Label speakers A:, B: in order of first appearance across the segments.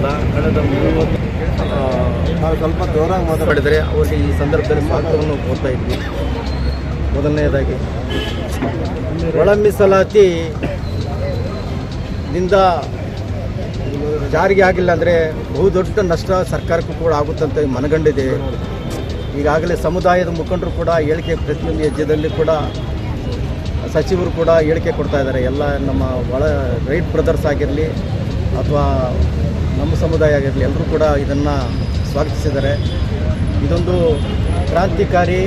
A: ಅಲ್ಲ, ಕಳೆದ ಮೂವತ್ತು ನಾವು ಸ್ವಲ್ಪ ಜೋರಾಗಿ ಮಾತಾಡಿದರೆ ಅವರಿಗೆ ಈ ಸಂದರ್ಭದಲ್ಲಿ ಮಹತ್ವವನ್ನು ಕೊಡ್ತಾ ಇದ್ವಿ. ಮೊದಲನೆಯದಾಗಿ ಒಳ ಮೀಸಲಾತಿ ಜಾರಿಗೆ ಆಗಿಲ್ಲ ಅಂದರೆ ಬಹುದೊಡ್ಡ ನಷ್ಟ ಸರ್ಕಾರಕ್ಕೂ ಕೂಡ ಆಗುತ್ತಂತ ಮನಗಂಡಿದೆ. ಈಗಾಗಲೇ ಸಮುದಾಯದ ಮುಖಂಡರು ಕೂಡ ಹೇಳಿಕೆ ಪ್ರತಿಯೊಂದು ಹೆಜ್ಜೆದಲ್ಲಿ ಕೂಡ ಸಚಿವರು ಕೂಡ ಹೇಳಿಕೆ ಕೊಡ್ತಾ ಇದ್ದಾರೆ. ಎಲ್ಲ ನಮ್ಮ ಒಳ ರೈಟ್ ಬ್ರದರ್ಸ್ ಆಗಿರಲಿ ಅಥವಾ ನಮ್ಮ ಸಮುದಾಯ ಆಗಿರಲಿ ಎಲ್ಲರೂ ಕೂಡ ಇದನ್ನು ಸ್ವಾಗತಿಸಿದ್ದಾರೆ. ಇದೊಂದು ಕ್ರಾಂತಿಕಾರಿ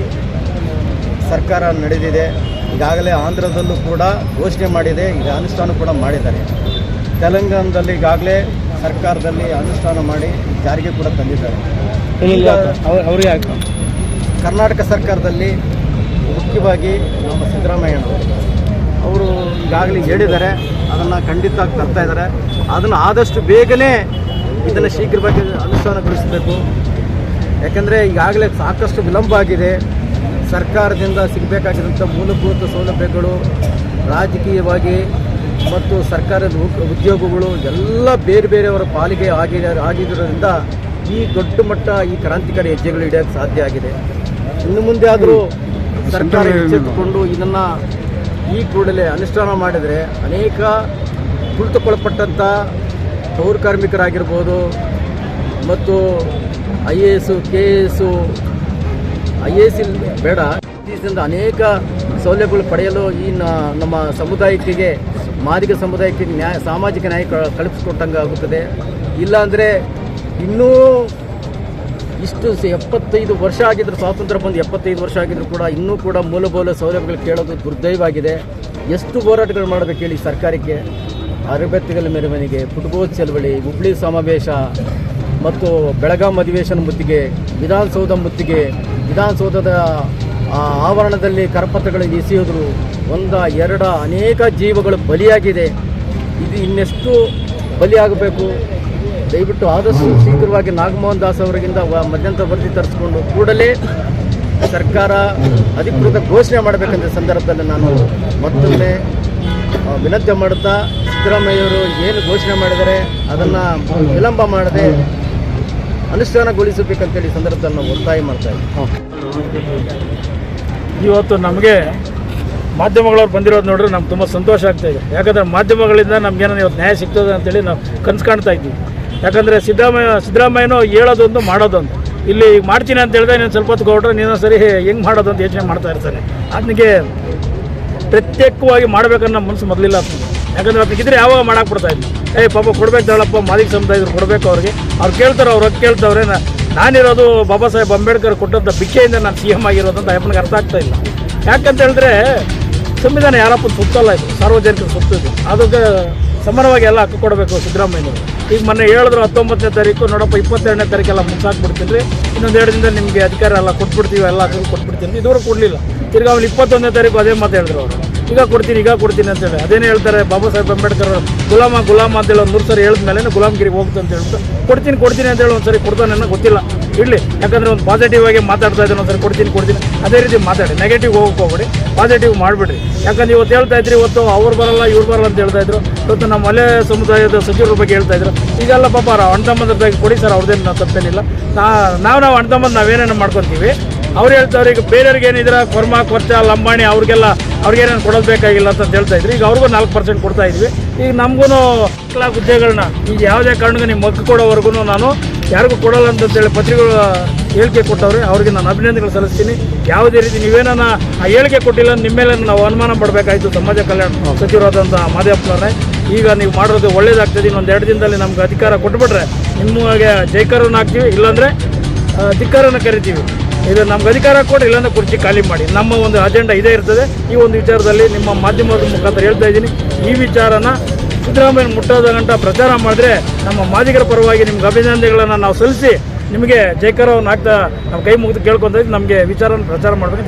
A: ಸರ್ಕಾರ ನಡೆದಿದೆ. ಈಗಾಗಲೇ ಆಂಧ್ರದಲ್ಲೂ ಕೂಡ ಘೋಷಣೆ ಮಾಡಿದೆ ಈಗ ಅನುಷ್ಠಾನ ಕೂಡ ಮಾಡಿದ್ದಾರೆ. ತೆಲಂಗಾಣದಲ್ಲಿ ಈಗಾಗಲೇ ಸರ್ಕಾರದಲ್ಲಿ ಅನುಷ್ಠಾನ ಮಾಡಿ ಜಾರಿಗೆ ಕೂಡ ತಂದಿದ್ದಾರೆ. ಈಗ
B: ಅವ್ರಿಗೆ
A: ಕರ್ನಾಟಕ ಸರ್ಕಾರದಲ್ಲಿ ಮುಖ್ಯವಾಗಿ ನಮ್ಮ ಸಿದ್ದರಾಮಯ್ಯನವರು. ಅವರು ಈಗಾಗಲೇ ಹೇಳಿದ್ದಾರೆ ಅದನ್ನು ಖಂಡಿತ ತರ್ತಾ ಇದ್ದಾರೆ. ಅದನ್ನು ಆದಷ್ಟು ಬೇಗನೆ ಇದನ್ನು ಶೀಘ್ರವಾಗಿ ಅನುಷ್ಠಾನಗೊಳಿಸಬೇಕು. ಯಾಕಂದರೆ ಈಗಾಗಲೇ ಸಾಕಷ್ಟು ವಿಳಂಬ ಆಗಿದೆ. ಸರ್ಕಾರದಿಂದ ಸಿಗಬೇಕಾಗಿರುವಂಥ ಮೂಲಭೂತ ಸೌಲಭ್ಯಗಳು, ರಾಜಕೀಯವಾಗಿ ಮತ್ತು ಸರ್ಕಾರದ ಉದ್- ಉದ್ಯೋಗಗಳು ಎಲ್ಲ ಬೇರೆ ಬೇರೆಯವರ ಪಾಲಿಗೆ ಆಗಿದೆ, ಆಗಿರೋದ್ರಿಂದ ಈ ದೊಡ್ಡ ಮಟ್ಟ ಈ ಕ್ರಾಂತಿಕಾರಿ ಹೆಜ್ಜೆಗಳು ಇಡೋಕ್ಕೆ ಸಾಧ್ಯ ಆಗಿದೆ. ಇನ್ನು ಮುಂದೆ ಆದರೂ ಸರ್ಕಾರ ಎಚ್ಚೆತ್ತುಕೊಂಡು ಇದನ್ನು ಈ ಕೂಡಲೇ ಅನುಷ್ಠಾನ ಮಾಡಿದರೆ ಅನೇಕ ಕುಳಿತುಕೊಳ್ಪಟ್ಟಂಥ ಪೌರ ಕಾರ್ಮಿಕರಾಗಿರ್ಬೋದು ಮತ್ತು I A S, K A S I A S ಬೇಡ. ಇತ್ತೀಚಿನಿಂದ ಅನೇಕ ಸೌಲಭ್ಯಗಳು ಪಡೆಯಲು ಈ ನಮ್ಮ ಸಮುದಾಯಕ್ಕೆ, ಮಾದಿಗ ಸಮುದಾಯಕ್ಕೆ ನ್ಯಾಯ ಸಾಮಾಜಿಕ ನ್ಯಾಯ ಕಲ್ಪಿಸ್ಕೊಟ್ಟಂಗೆ ಆಗುತ್ತದೆ. ಇಲ್ಲಾಂದರೆ ಇನ್ನೂ ಇಷ್ಟು ಎಪ್ಪತ್ತೈದು ವರ್ಷ ಆಗಿದ್ದರೂ ಸ್ವಾತಂತ್ರ್ಯ ಬಂದು ಎಪ್ಪತ್ತೈದು ವರ್ಷ ಆಗಿದ್ದರೂ ಕೂಡ ಇನ್ನೂ ಕೂಡ ಮೂಲಭೂತ ಸೌಲಭ್ಯಗಳು ಕೇಳೋದು ದುರ್ದೈವಾಗಿದೆ ಎಷ್ಟು ಹೋರಾಟಗಳು ಮಾಡಬೇಕು ಹೇಳಿ ಸರ್ಕಾರಕ್ಕೆ? ಅರಬೆತ್ತುಗಲ ಮೆರವಣಿಗೆ ಫುಟ್ಬಾಲ್ ಚಳವಳಿ, ಹುಬ್ಳಿ ಸಮಾವೇಶ ಮತ್ತು ಬೆಳಗಾಂ ಅಧಿವೇಶನ ಮುತ್ತಿಗೆ, ವಿಧಾನಸೌಧ ಮುತ್ತಿಗೆ, ವಿಧಾನಸೌಧದ ಆವರಣದಲ್ಲಿ ಕರಪತ್ರಗಳು ಎಸೆಯೋದ್ರು ಒಂದ ಎರಡ ಅನೇಕ ಜೀವಗಳು ಬಲಿಯಾಗಿದೆ. ಇದು ಇನ್ನೆಷ್ಟು ಬಲಿಯಾಗಬೇಕು ದಯವಿಟ್ಟು ಆದಷ್ಟು ಶೀಘ್ರವಾಗಿ ನಾಗಮೋಹನ್ ದಾಸ್ ಅವರಿಗಿಂದ ಮಧ್ಯಂತರ ವರದಿ ತರಿಸ್ಕೊಂಡು ಕೂಡಲೇ ಸರ್ಕಾರ ಅಧಿಕೃತ ಘೋಷಣೆ ಮಾಡಬೇಕಂತ ಸಂದರ್ಭದಲ್ಲಿ ನಾನು ಮತ್ತೊಮ್ಮೆ ವಿನಂತಿ ಮಾಡುತ್ತಾ ಸಿದ್ದರಾಮಯ್ಯವರು ಏನು ಘೋಷಣೆ ಮಾಡಿದರೆ ಅದನ್ನು ವಿಳಂಬ ಮಾಡದೆ ಅನುಷ್ಠಾನಗೊಳಿಸಬೇಕಂತೇಳಿ ಸಂದರ್ಭದಲ್ಲಿ ನಾವು ಒತ್ತಾಯ ಮಾಡ್ತಾ ಇದ್ದೀವಿ
B: ಇವತ್ತು ನಮಗೆ ಮಾಧ್ಯಮಗಳವ್ರು ಬಂದಿರೋದು ನೋಡಿದ್ರೆ ನಮ್ಗೆ ತುಂಬ ಸಂತೋಷ ಆಗ್ತಾ ಇದೆ. ಯಾಕಂದರೆ ಮಾಧ್ಯಮಗಳಿಂದ ನಮ್ಗೇನೋ ಇವತ್ತು ನ್ಯಾಯ ಸಿಗ್ತದೆ ಅಂತೇಳಿ ನಾವು ಕನ್ಸು ಕಾಣ್ತಾ ಇದ್ದೀವಿ. ಯಾಕಂದರೆ ಸಿದ್ದರಾಮಯ್ಯ, ಸಿದ್ದರಾಮಯ್ಯನೋ ಹೇಳೋದೊಂದು ಮಾಡೋದೊಂದು ಇಲ್ಲಿ ಮಾಡ್ತೀನಿ ಅಂತ ಹೇಳಿದ್ರೆ ನೀನು ಸ್ವಲ್ಪ ಹೊತ್ತು ಕೊಟ್ಟರೆ ನೀನು ಸರಿ, ಹೆಂಗೆ ಮಾಡೋದು ಅಂತ ಯೋಚನೆ ಮಾಡ್ತಾ ಇರ್ತಾನೆ. ಅದನಿಗೆ ಪ್ರತ್ಯೇಕವಾಗಿ ಮಾಡಬೇಕನ್ನೋ ಮನಸ್ಸು ಮೊದಲಿಲ್ಲ ಯಾಕಂದ್ರೆ ಅದಕ್ಕಿದ್ರೆ ಯಾವಾಗ ಮಾಡಕ್ಕೆ ಬಿಡ್ತಾ ಇದ್ವಿ ಏ, ಪಾಪ ಕೊಡ್ಬೇಕು ಹೇಳಪ್ಪ ಮಾದಿಕ ಸಮುದಾಯದ್ರು ಕೊಡಬೇಕು ಅವ್ರಿಗೆ. ಅವ್ರು ಕೇಳ್ತಾರೆ, ಅವ್ರು ಹೊತ್ತು ಕೇಳ್ತವ್ರೆ ನಾನಿರೋದು ಬಾಬಾ ಸಾಹೇಬ್ ಅಂಬೇಡ್ಕರ್ ಕೊಟ್ಟಂಥ ಭಿಕ್ಷೆಯಿಂದ ನಾನು ಸಿ ಎಂ ಆಗಿರೋದು ಅಂತ ಅಪ್ಪನಿಗೆ ಅರ್ಥ ಆಗ್ತಾ ಇಲ್ಲ. ಯಾಕಂತ ಹೇಳಿದ್ರೆ, ಸಂವಿಧಾನ ಯಾರಪ್ಪ ಸುತ್ತಲ್ಲ ಇದು, ಸಾರ್ವಜನಿಕರು ಸುತ್ತು ಅದಕ್ಕೆ ಸಮಾನವಾಗಿ ಎಲ್ಲ ಹಕ್ಕು ಕೊಡಬೇಕು ಸಿದ್ದರಾಮಯ್ಯನವರು. ಈಗ ಮೊನ್ನೆ ಹೇಳಿದ್ರು, ಹತ್ತೊಂಬತ್ತನೇ ತಾರೀಕು, ನೋಡಪ್ಪ, ಇಪ್ಪತ್ತೆರಡನೇ ತಾರೀಕೆಲ್ಲ ಮುಗಿಸಾಕ್ಬಿಡ್ತೀನಿ ರೀ ಇನ್ನೊಂದು ಎರಡು ದಿನ ನಿಮಗೆ ಅಧಿಕಾರ ಎಲ್ಲ ಕೊಟ್ಬಿಡ್ತೀವಿ, ಎಲ್ಲ ಹಕ್ಕು ಕೊಟ್ಬಿಡ್ತೀನಿ. ಇದುವರೆಗೂ ಕೊಡಲಿಲ್ಲ. ತಿರ್ಗಿ ಅವ್ನು ಇಪ್ಪತ್ತೊಂದನೇ ತಾರೀಕು ಅದೇ ಮಾತು ಹೇಳಿದ್ರು ಅವರು. ಈಗ ಕೊಡ್ತೀನಿ ಈಗ ಕೊಡ್ತೀನಿ ಅಂತೇಳಿ ಅದೇನೇ ಹೇಳ್ತಾರೆ, ಬಾಬಾ ಸಾಹೇಬ್ ಅಂಬೇಡ್ಕರ್ ಅವರು, ಗುಲಾಮ ಗುಲಾಮ ಅಂತೇಳಿ ಒಂದು ಮೂರು ಸರಿ ಹೇಳಿದ ಮೇಲೆ ಗುಲಾಮ್ಗಿರಿಗೆ ಹೋಗ್ತು ಅಂತ ಹೇಳ್ಬಿಟ್ಟು, ಕೊಡ್ತೀನಿ ಕೊಡ್ತೀನಿ ಅಂತೇಳಿ ಒಂದು ಸರಿ ಕೊಡ್ತಾನೆ ಅನ್ನೋ ಗೊತ್ತಿಲ್ಲ. ಇರಲಿ, ಯಾಕಂದರೆ ಒಂದು ಪಾಸಿಟಿವ್ ಆಗಿ ಮಾತಾಡ್ತಾ ಇದ್ದಾನೆ, ಒಂದ್ಸರಿ ಕೊಡ್ತೀನಿ ಕೊಡ್ತೀನಿ. ಅದೇ ರೀತಿ ಮಾತಾಡಿ ನೆಗೆಟಿವ್ ಹೋಗಕ್ಕೆ ಹೋಗ್ಬೇಡಿ ಪಾಸಿಟಿವ್ ಮಾಡಿಬಿಡ್ರಿ. ಯಾಕಂದ್ರೆ ಇವತ್ತು ಹೇಳ್ತಾ ಇದ್ರಿ, ಇವತ್ತು ಅವ್ರು ಬರಲ್ಲ, ಇವ್ರು ಬರಲ್ಲ ಅಂತ ಹೇಳ್ತಾ ಇದ್ರು. ಇವತ್ತು ನಮ್ಮ ಮಲೆ ಸಮುದಾಯದ ಸಚಿವರ ಬಗ್ಗೆ ಹೇಳ್ತಾ ಇದ್ರು. ಈಗೆಲ್ಲ ಪಾಪ ಅಣ್ಣ ಬಗ್ಗೆ ಕೊಡಿ ಸರ್, ಅವ್ರದ್ದೇನು ತಪ್ಪೇನಿಲ್ಲ. ನಾವು ನಾವು ಅಣ್ಣ ನಾವು ನಾವೇನೇನು ಮಾಡ್ಕೊತೀವಿ. ಅವ್ರು ಹೇಳ್ತಾರೆ, ಈಗ ಬೇರೆಯವ್ರಿಗೆ ಏನಿದ್ರೆ ಕೊರ್ಮಾ ಕೊರ್ಚ ಲಂಬಾಣಿ ಅವ್ರಿಗೆಲ್ಲ ಅವ್ರಿಗೇನೇನು ಕೊಡೋದು ಬೇಕಾಗಿಲ್ಲ ಅಂತ ಹೇಳ್ತಾ ಇದ್ರು. ಈಗ ಅವ್ರಿಗೂ ನಾಲ್ಕು ಪರ್ಸೆಂಟ್ ಕೊಡ್ತಾ ಇದ್ವಿ. ಈಗ ನಮಗೂ ನಾಲ್ಕು ಹುದ್ದೆಗಳನ್ನ ಈಗ ಯಾವುದೇ ಕಾರಣಕ್ಕೂ ನಿಮ್ಮ ಮಗ್ಗು ಕೊಡೋವರೆಗೂ ನಾನು ಯಾರಿಗೂ ಕೊಡಲ್ಲ ಅಂತಂತೇಳಿ ಪತ್ರಿಕೆಗಳು ಹೇಳಿಕೆ ಕೊಟ್ಟವ್ರೆ, ಅವ್ರಿಗೆ ನಾನು ಅಭಿನಂದನೆಗಳು ಸಲ್ಲಿಸ್ತೀನಿ. ಯಾವುದೇ ರೀತಿ ನೀವೇನ ಆ ಹೇಳಿಕೆ ಕೊಟ್ಟಿಲ್ಲ ನಿಮ್ಮ ಮೇಲೆ ನಾವು ಅನುಮಾನ ಪಡಬೇಕಾಯಿತು ಸಮಾಜ ಕಲ್ಯಾಣ ಸಚಿವರಾದಂಥ ಮಾದೇವಪ್ಪನವ್ರೆ ಈಗ ನೀವು ಮಾಡೋದು ಒಳ್ಳೇದಾಗ್ತದೆ, ಇನ್ನೊಂದು ಎರಡು ದಿನದಲ್ಲಿ ನಮ್ಗೆ ಅಧಿಕಾರ ಕೊಟ್ಬಿಟ್ರೆ, ನಿಮಗೆ ಜೈಕರನ್ನು ಹಾಕ್ತೀವಿ, ಇಲ್ಲಾಂದರೆ ಧಿಕ್ಕಾರನ್ನು ಕರಿತೀವಿ. ಇದು ನಮ್ಗೆ ಅಧಿಕಾರ ಕೊಡಿ ಇಲ್ಲಾಂದ್ರೆ ಕುರ್ಚಿ ಖಾಲಿ ಮಾಡಿ. ನಮ್ಮ ಒಂದು ಅಜೆಂಡಾ ಇದೇ ಇರ್ತದೆ. ಈ ಒಂದು ವಿಚಾರದಲ್ಲಿ ನಿಮ್ಮ ಮಾಧ್ಯಮದ ಮುಖಾಂತರ ಹೇಳ್ತಾ ಇದ್ದೀನಿ. ಈ ವಿಚಾರನ ಸಿದ್ದರಾಮಯ್ಯ ಮುಟ್ಟೋದ ಗಂಟ ಪ್ರಚಾರ ಮಾಡಿದ್ರೆ ನಮ್ಮ ಮಾದಿಗರ ಪರವಾಗಿ ನಿಮ್ಗೆ ಅಭಿನಂದನೆಗಳನ್ನು ನಾವು ಸಲ್ಲಿಸಿ ನಿಮಗೆ ಜೈಕಾರವನ್ನು ಹಾಕ್ತಾ ನಮ್ಮ ಕೈ ಮುಗಿದು ಕೇಳ್ಕೊತ ನಮಗೆ ವಿಚಾರವನ್ನು ಪ್ರಚಾರ ಮಾಡಬೇಕು.